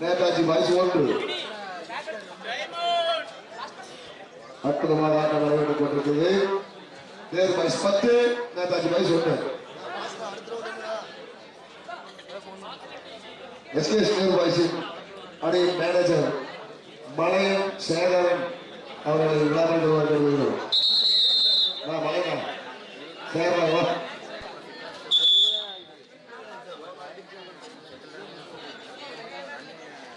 Netaji boys ஒன்று அற்புதமான ஆட்டம் நடைபெற்றுக் கொண்டிருக்கிறது. நேர் பாய்ஸ் பத்து நேதாஜி பாய்ஸ் ஒன்று. எஸ்கேஎஸ் நேரு பாய்ஸின் அணியின் மேனேஜர் மலையன் சேகரன் அவர்களை விளையாண்டு வருகிறோம் மலையா சேகரன்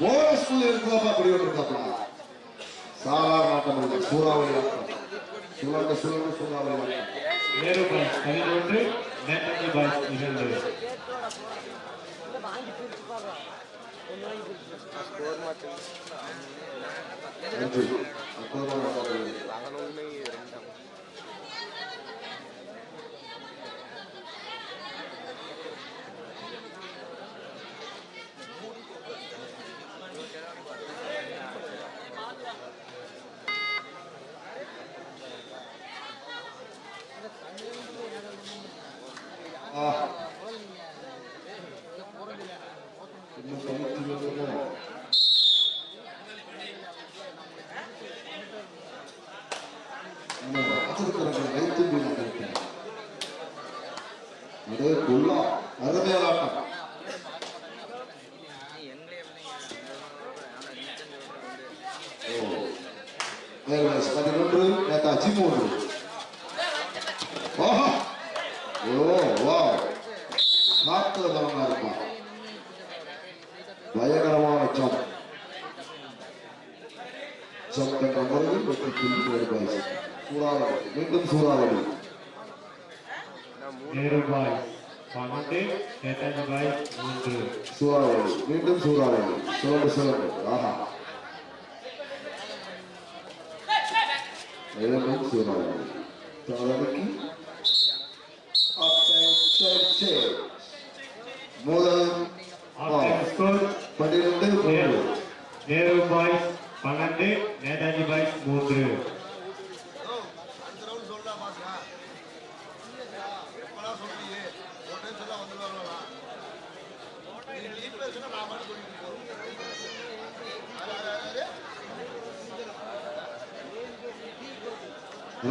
ஓசுல இருக்குதாப்பா அப்படி ஒன்று இருக்காப்பா சாதாரண ஆட்டம் இல்லை சூறாவளி ஆட்டம். சுழந்த சுழந்த சூறாவளி ஆட்டம். பதினொன்று நேற்று இரண்டு. நன்றி. அற்புதமான భయంకరమైన జంప్ జంప్ అంటే అందరికీ పెద్ద కింద బాయ్స్ చూడాలి మీண்டும் చూడాలి நேரு பாய் பன்னெண்டு நேதாஜி பாய் மூன்று சூறாவளி மீண்டும் சூறாவளி சுழண்டு சுழண்டு ஆஹா மீண்டும் சூறாவளி சூறாவளிக்கு முதல் பதினொன்று நேரு நேரு பாய்ஸ் பன்னெண்டு நேதாஜி பாய்ஸ் மூன்று.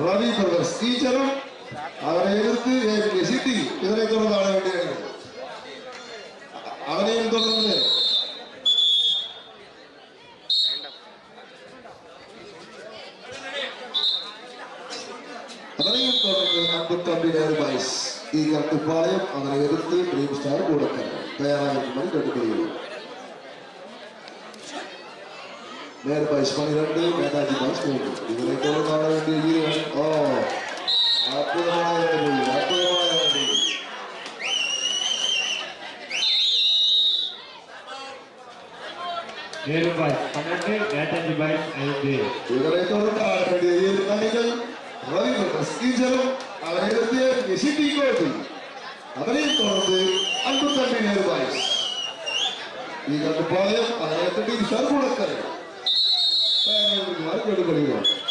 ரவி பிரதர் ஸ்ரீச்சரம் அவரை எதிர்த்து சித்தி இதனை தொடர்ந்து ஆட வேண்டியிருக்கிறது. വിനയൻ വൈസ് ഈ കട്ടുപ്പാളയം അങ്ങനെ ഡ്രീം സ്റ്റാർ കൊടുക്കാൻ തയ്യാറായിരിക്കുമ്പോൾ രണ്ട് മേയർ വൈസ് പണി രണ്ട് മേധാജി വേണ്ടി যত্ন করিও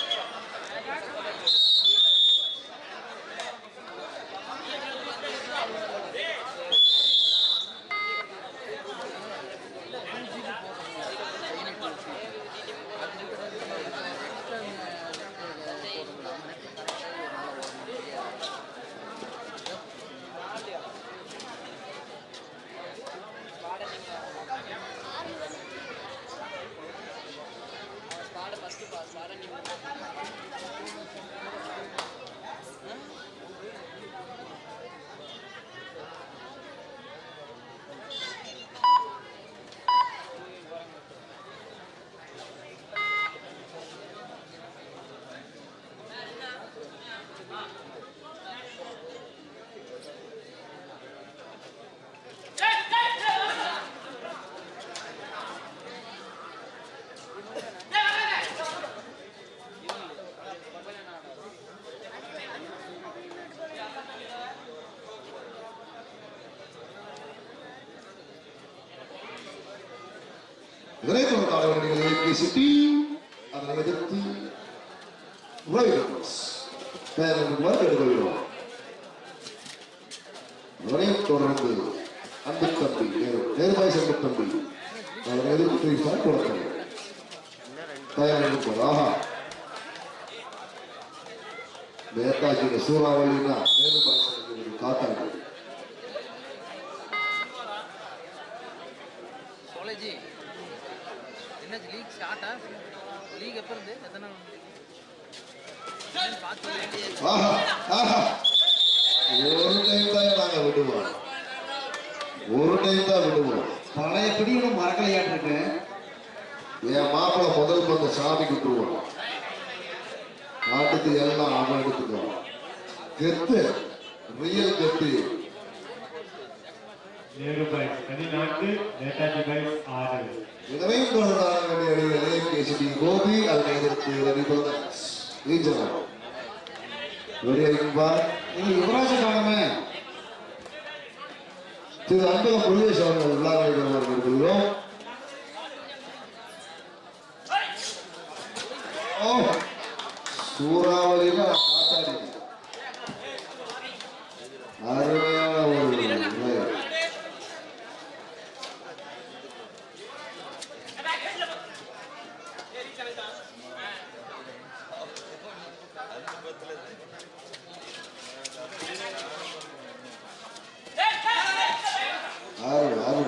இதனை தொடர்ந்து ஆட வேண்டிய ஏகே சிட்டி அதனை எதிர்த்து ரைடர்ஸ் பேரலுக்கு கேட்டுக்கொள்கிறோம் அதனையும் தொடர்ந்து அன்பு தம்பி. நேர்வாய் செல்வ தம்பி அதனை எதிர்த்து த்ரீ கொடுக்கணும் தயாரிப்பு ஆஹா. நேதாஜியோட சூறாவளினா நேர்வாய் செல்வ காத்தாங்க என்னாச்சு லீக் எப்போ இருந்து? எத்தனை ஒரு டைம் தான் நாங்க விடுவோம் ஒரு டைம் தான் விடுவோம் பழையபடி இன்னும் மறக்கலையாட்டு இருக்கு என் மாப்பிள்ளை முதல் பந்த சாமி விட்டுருவோம் நாட்டுக்கு எல்லாம் அவன் எடுத்துக்குவான். கெத்து. ரியல் கெத்து. நேரு பாய்ஸ் பதினான்கு நேதாஜி ஆறு. கோபி அதனை எதிர்த்து ரவிபல் ரீஜனல். நீங்க யுவராஜ காலமே திரு அன்பகம் முருகேஷ் அவர்கள் உள்ளாங்க கொள்கிறோம் காத்தாடி அருமையான ஒரு விளையாட்டு. ஆறு ஆறு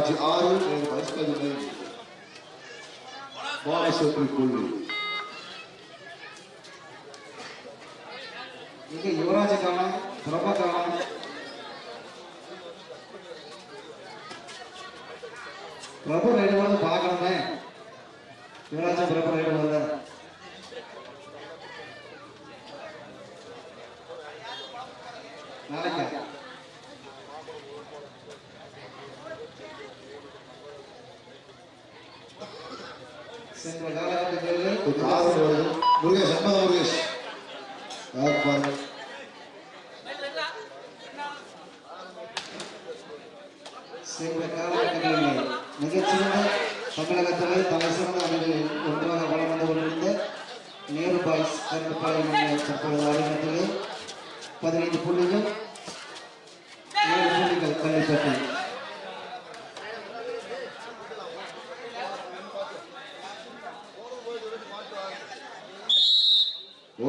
நேதாஜி ஆறு నేను పరిస్థితి లేదు బాలశత్రి పుల్లి இங்க யுவராஜ காலம் பிரப காலம் பிரபு ரைடு வந்து பார்க்கணுமே யுவராஜ பிரபு ரைடு வந்து சென்ற காலகட்டங்களில் மிகச்சிறந்த தமிழகத்தில் தலை அணிகளில் ஒன்றாக வளம் வந்து கொண்டிருந்த நேரு பாய்ஸ் கருப்புப்பாளையம் தற்பொழுது பதினைந்து புள்ளிகள் ஏழு புள்ளிகள் கல்விப்பட்டி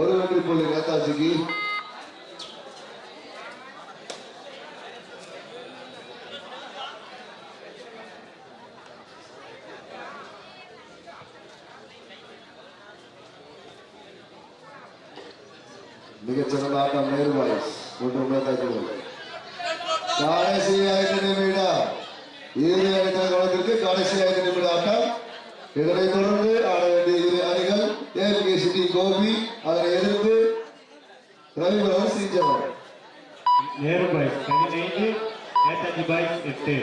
ஒரு நன்றி புள்ளி நேதாஜிக்கு. மிகச்சிறந்த ஆட்டம் நேரு பாய்ஸ் மற்றும் நேதாஜி கடைசி ஐந்து நிமிடம் இறுதி அணித்தன காலத்திற்கு கடைசி ஐந்து நிமிட ஆட்டம். இதனைத் தொடர்ந்து ஆட வேண்டிய இரு அணிகள் ஏஎம்கே சிட்டி கோபி அதனை எதிர்த்து ரவி பிரதர் சிஞ்சவர் நேரு பாய்ஸ் பதினைந்து நேதாஜி பாய்ஸ் எட்டு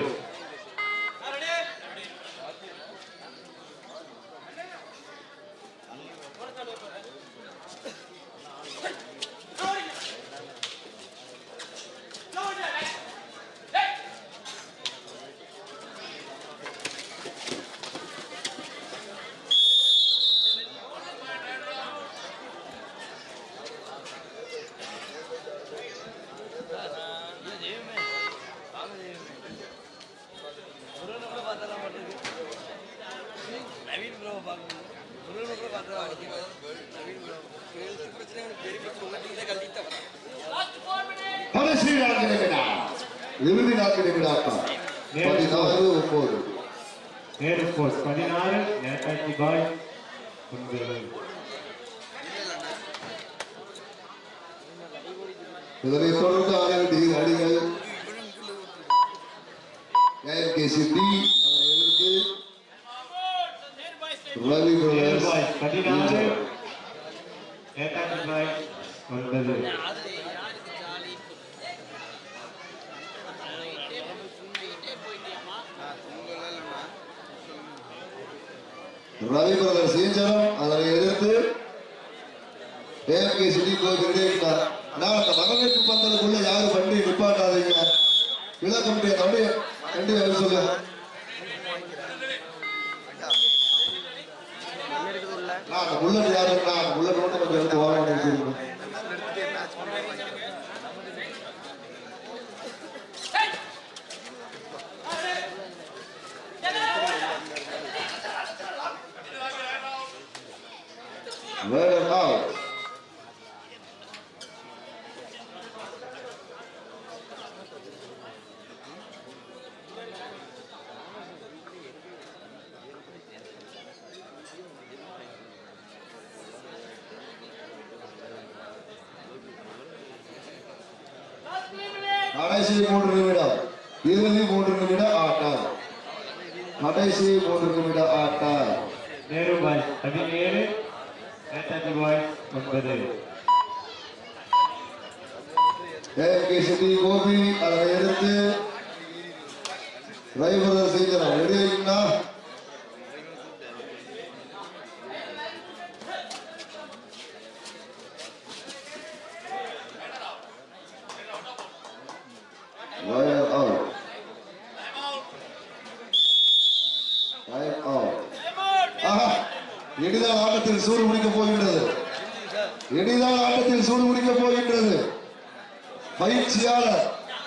நான்கு நிமிடம் இறுதி நான்கு நிமிட பதினாறு ஒன்பது நேரு ஸ்போர்ட்ஸ் பதினாறு நேதாஜி பாய்ஸ் இதனைத் தொடர்ந்து ஆட வேண்டிய அணிகள் ஏஎம்கே எதிர்த்து ரவி பிரதர்ஸ் பதினாறு நேதாஜி ஒன்பது ரவி பிரதர் சீஞ்சனம் அதனை எதிர்த்து ஏஎம்கே சிட்டி போய்கிட்டே இருந்தார் ஆனால் அந்த வரவேற்பு பந்தலுக்குள்ள யாரும் வண்டி நிப்பாட்டாதீங்க. விளக்க முடியாது அப்படியே ரெண்டு பேரும் சொல்ல நான் உள்ளது யாரும் நான் மட்டும் கொஞ்சம் எடுத்து கடைசி மூன்று நிமிடம் இறுதி மூன்று நிமிட ஆட்டம் கடைசி மூன்று நிமிட ஆட்டம் நேரு பாய்ஸ் பதினேழு. நேதாஜி பாய்ஸ் ஒன்பது. கோபி அதை எடுத்து டிரைவர் செய்யலாம் ரெடி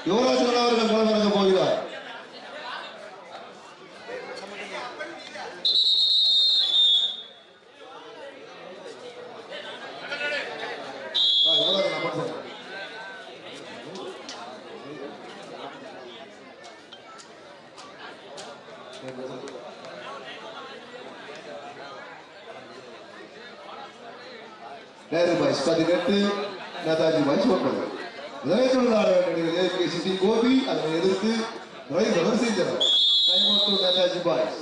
பயிற்சியாளர் யுவராஜன் அவர்கள் களமிறங்க போகிறார். நேரு பாய்ஸ் பதினெட்டு நேதாஜி பாய்ஸ் ஒன்பது. தொடர்ந்து ஆட வேண்டிய ஏகே சிட்டி கோபி அதனை எதிர்த்து டிரைவர் செய்தனர். Time out to Netaji boys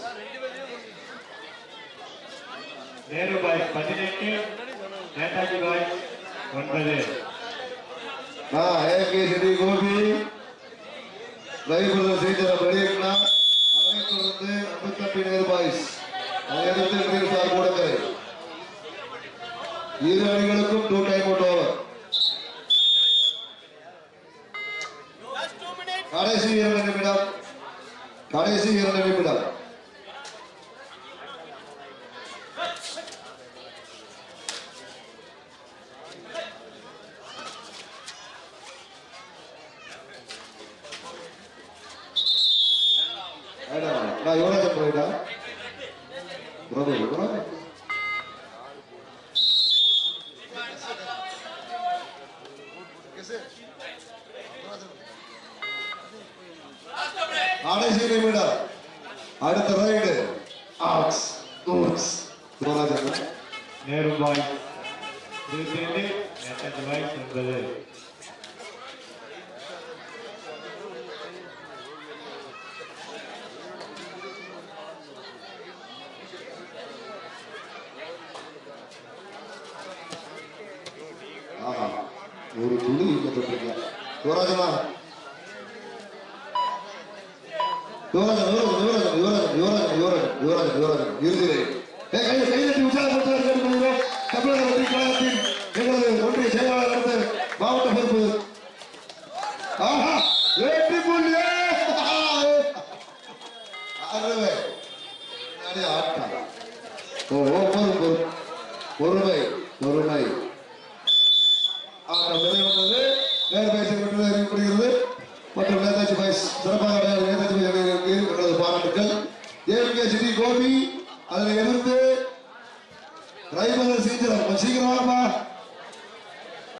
Nehru boys பதினெட்டு நேதாஜி பாய்ஸ் ஒன்பது. ஆ ஏகே சிட்டி கோபி டிரைவர் செய்தனர் வெளியேறினார் அதனை தொடர்ந்து அம்பத்தம்பி நேரு பாய்ஸ் அதை எதிர்த்து டிரைவர் சார் கூடக்கரை. இரு அணிகளுக்கும் டூ டைம் அவுட் ஓவர் கடைசி இரண்டு நிமிடம் கடைசி இரண்டு நிமிடம் வேண்டாம். நான் யுவராஜன் போயிட்டா பிரபு யுவராஜன் கடைசி நிமிடம் அடுத்த ரைடு ஆக்ஸ் ஊட்ஸ் யுவராஜன் நேரு பாய்ஸ் இருபத்தி ரெண்டு நேதாஜி பாய்ஸ் ஒன்பது ஆஹா ஒரு துளி இங்க தொட்டிருக்க யுவராஜனா யுவராஜன் யுவராஜன் யுவராஜன் யுவராஜன் யுவராஜன் யுவராஜன் யுவராஜன் இறுதி ரைடு ஏ தமிழக